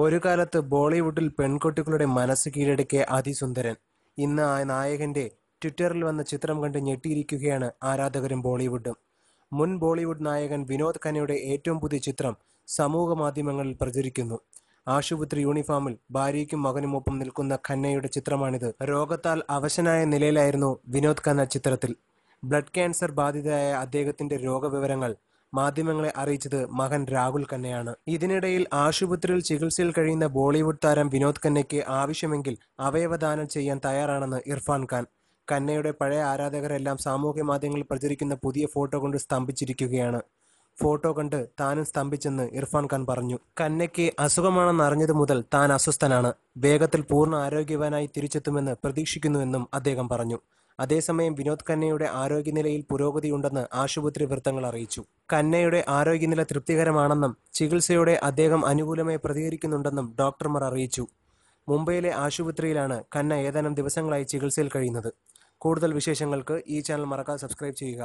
ഒരു കാലത്ത് ബോളിവുഡിൽ പെൺകുട്ടികളുടെ മനസ്സ് കീഴടക്കിയ അതിസുന്ദരൻ. ഇന്ന് ആ നായകന്റെ ട്വിറ്ററിൽ വന്ന ചിത്രം കണ്ട് ഞെട്ടിയിരിക്കുകയാണ് ആരാധകരും ബോളിവുഡും. മുൻ ബോളിവുഡ് നായകൻ വിനോദ് ഖന്നയുടെ ഏറ്റവും പുതിയ ചിത്രം സമൂഹ മാധ്യമങ്ങളിൽ പ്രചരിക്കുന്നു. ആശുപത്രി യൂണിഫോമിൽ ഭാര്യയ്ക്കും മകനുമൊപ്പം നിൽക്കുന്ന ഖന്നയുടെ ചിത്രമാണിത്. രോഗത്താൽ അവശനായ നിലയിലായിരുന്നു വിനോദ് ഖന്ന ചിത്രത്തിൽ. ബ്ലഡ് ക്യാൻസർ ബാധിതയായ അദ്ദേഹത്തിന്റെ രോഗവിവരങ്ങൾ മാധ്യമങ്ങളെ അറിയിച്ചത് മകൻ രാഹുൽ ഖന്നയാണ് ഇതിനിടയിൽ ആശുപത്രിയിൽ ചികിത്സയിൽ കഴിയുന്ന ബോളിവുഡ് താരം വിനോദ് ഖന്നയ്ക്ക് ആവശ്യമെങ്കിൽ അവയവദാനം ചെയ്യാൻ തയ്യാറാണെന്ന് ഇർഫാൻ ഖാൻ. ഖന്നയുടെ പഴയ ആരാധകരെല്ലാം സാമൂഹ്യ മാധ്യമങ്ങളിൽ പ്രചരിക്കുന്ന പുതിയ ഫോട്ടോ കൊണ്ട് സ്തംഭിച്ചിരിക്കുകയാണ്. ഫോട്ടോ കണ്ട് താനും സ്തംഭിച്ചെന്ന് ഇർഫാൻ ഖാൻ പറഞ്ഞു. കന്നയ്ക്ക് അസുഖമാണെന്ന് അറിഞ്ഞതു മുതൽ താൻ അസ്വസ്ഥനാണ്. വേഗത്തിൽ പൂർണ ആരോഗ്യവാനായി തിരിച്ചെത്തുമെന്ന് പ്രതീക്ഷിക്കുന്നുവെന്നും അദ്ദേഹം പറഞ്ഞു. അതേസമയം വിനോദ് കന്നയുടെ ആരോഗ്യനിലയിൽ പുരോഗതിയുണ്ടെന്ന് ആശുപത്രി വൃത്തങ്ങൾ അറിയിച്ചു. കന്നയുടെ ആരോഗ്യനില തൃപ്തികരമാണെന്നും ചികിത്സയോടെ അദ്ദേഹം അനുകൂലമായി പ്രതികരിക്കുന്നുണ്ടെന്നും ഡോക്ടർമാർ അറിയിച്ചു. മുംബൈയിലെ ആശുപത്രിയിലാണ് കന്ന ഏതാനും ദിവസങ്ങളായി ചികിത്സയിൽ കഴിയുന്നത്. കൂടുതൽ വിശേഷങ്ങൾക്ക് ഈ ചാനൽ മറക്കാതെ സബ്സ്ക്രൈബ് ചെയ്യുക.